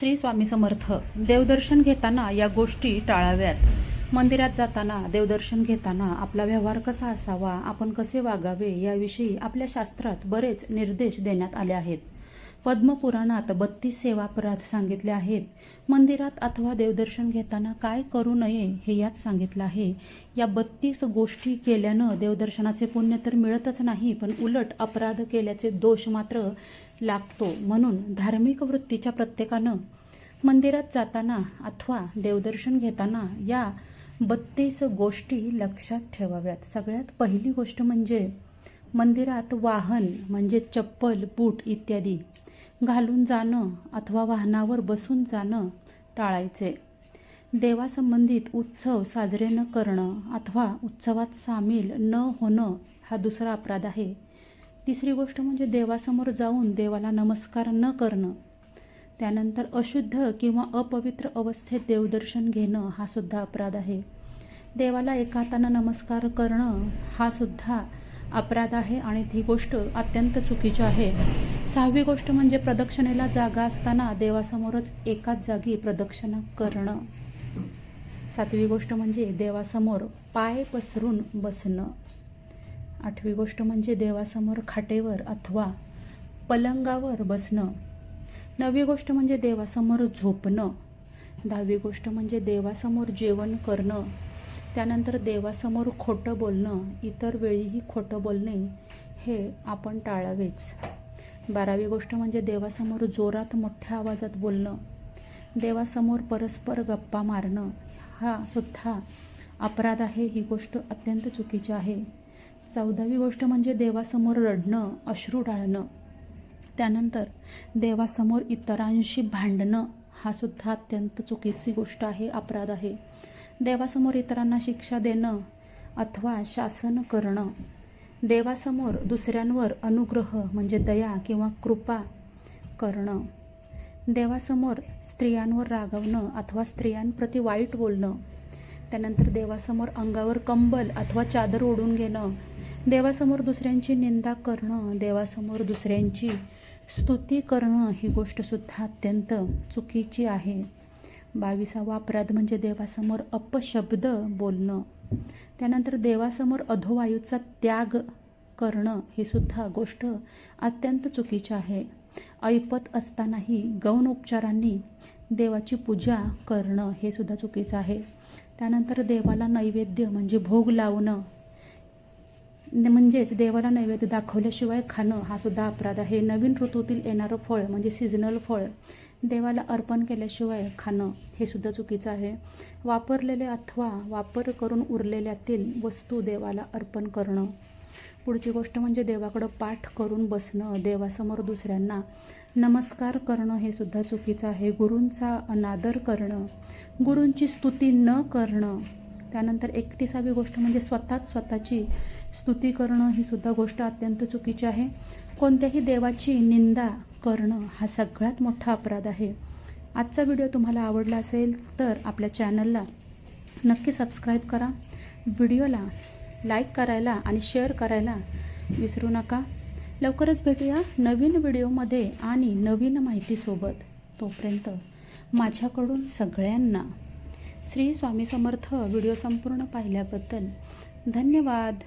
श्री स्वामी समर्थ देवदर्शन घेताना या गोष्टी टाळाव्यात. मंदिरात जाताना देवदर्शन घेताना आपला व्यवहार कसा असावा आपण कसे वागावे याविषयी आपल्या शास्त्रात बरेच निर्देश देण्यात आले आहेत. पद्मपुराणात बत्तीस सेवापराध सांगितले आहेत. मंदिरात अथवा देवदर्शन घेताना काय करू नये हे यात सांगितलं आहे. या बत्तीस गोष्टी केल्यानं देवदर्शनाचे पुण्य तर मिळतच नाही पण उलट अपराध केल्याचे दोष मात्र लागतो म्हणून धार्मिक वृत्तीच्या प्रत्येकानं मंदिरात जाताना अथवा देवदर्शन घेताना या बत्तीस गोष्टी लक्षात ठेवाव्यात. सगळ्यात पहिली गोष्ट म्हणजे मंदिरात वाहन म्हणजे चप्पल बूट इत्यादी. घालून जाणं अथवा वाहनावर बसून जाणं टाळायचे. देवासंबंधित उत्सव साजरे न करणं अथवा उत्सवात सामील न होणं हा दुसरा अपराध आहे. तिसरी गोष्ट म्हणजे देवासमोर जाऊन देवाला नमस्कार न करणं. त्यानंतर अशुद्ध किंवा अपवित्र अवस्थेत देवदर्शन घेणं हा सुद्धा अपराध आहे. देवाला एका हातानं नमस्कार करणं हा सुद्धा अपराध आहे आणि ती गोष्ट अत्यंत चुकीची आहे. सहावी गोष्ट म्हणजे प्रदक्षिणेला जागा असताना देवासमोरच एकाच जागी प्रदक्षिणा करणं. सातवी गोष्ट म्हणजे देवासमोर पाय पसरून बसणं. आठवी गोष्ट म्हणजे देवासमोर खाटेवर अथवा पलंगावर बसणं. नववी गोष्ट म्हणजे देवासमोर झोपणं. दहावी गोष्ट म्हणजे देवासमोर जेवण करणं. त्यानंतर देवासमोर खोटं बोलणं. इतर वेळीही खोटं बोलणे हे आपण टाळावेच. बारावी गोष्ट म्हणजे देवासमोर जोरात मोठ्या आवाजात बोलणं. देवासमोर परस्पर गप्पा मारणं. हा सुद्धा अपराध आहे ही गोष्ट अत्यंत चुकीची आहे. चौदावी गोष्ट म्हणजे देवासमोर रडणं अश्रू टाळणं. त्यानंतर देवासमोर इतरांशी भांडणं हा सुद्धा अत्यंत चुकीची गोष्ट आहे अपराध आहे. देवासमोर इतरांना शिक्षा देणं अथवा शासन करणं देवासमोर दुसऱ्यांवर अनुग्रह म्हणजे दया किंवा कृपा करणं. देवासमोर स्त्रियांवर रागवणं अथवा स्त्रियांप्रती वाईट बोलणं. त्यानंतर देवासमोर अंगावर कंबल अथवा चादर ओढून घेणं. देवासमोर दुसऱ्यांची निंदा करणं. देवासमोर दुसऱ्यांची स्तुती करणं ही गोष्टसुद्धा अत्यंत चुकीची आहे. बावीसावा अपराध म्हणजे देवासमोर अपशब्द बोलणं. त्यानंतर देवासमोर अधोवायूचा त्याग करणं ही सुद्धा गोष्ट अत्यंत चुकीची आहे. ऐपत असतानाही गौण उपचारांनी देवाची पूजा करणं हे सुद्धा चुकीचं आहे. त्यानंतर देवाला नैवेद्य म्हणजे भोग लावणं म्हणजेच देवाला नैवेद्य दाखवल्याशिवाय खाणं हा सुद्धा अपराध आहे. नवीन ऋतूतील येणारं फळ म्हणजे सीझनल फळ देवाला अर्पण केल्याशिवाय खाणं हे सुद्धा चुकीचं आहे. वापरलेले अथवा वापर करून उरलेल्या उरलेल्यातील वस्तू देवाला अर्पण करणं. पुढची गोष्ट म्हणजे देवाकडं पाठ करून बसणं देवासमोर दुसऱ्यांना नमस्कार करणं हे सुद्धा चुकीचं आहे. गुरूंचा अनादर करणं गुरूंची स्तुती न करणं त्यानंतर एकतीसावी गोष्ट म्हणजे स्वतःच स्वतःची स्तुती करणं ही सुद्धा गोष्ट अत्यंत चुकीची आहे. कोणत्याही देवाची निंदा करणं हा सगळ्यात मोठा अपराध आहे. आजचा व्हिडिओ तुम्हाला आवडला असेल तर आपल्या चॅनलला नक्की सबस्क्राईब करा. व्हिडिओला लाईक करायला आणि शेअर करायला विसरू नका. लवकरच भेटूया नवीन व्हिडिओमध्ये आणि नवीन माहितीसोबत. तोपर्यंत माझ्याकडून सगळ्यांना श्री स्वामी समर्थ व्हिडिओ संपूर्ण पाहिल्याबद्दल धन्यवाद.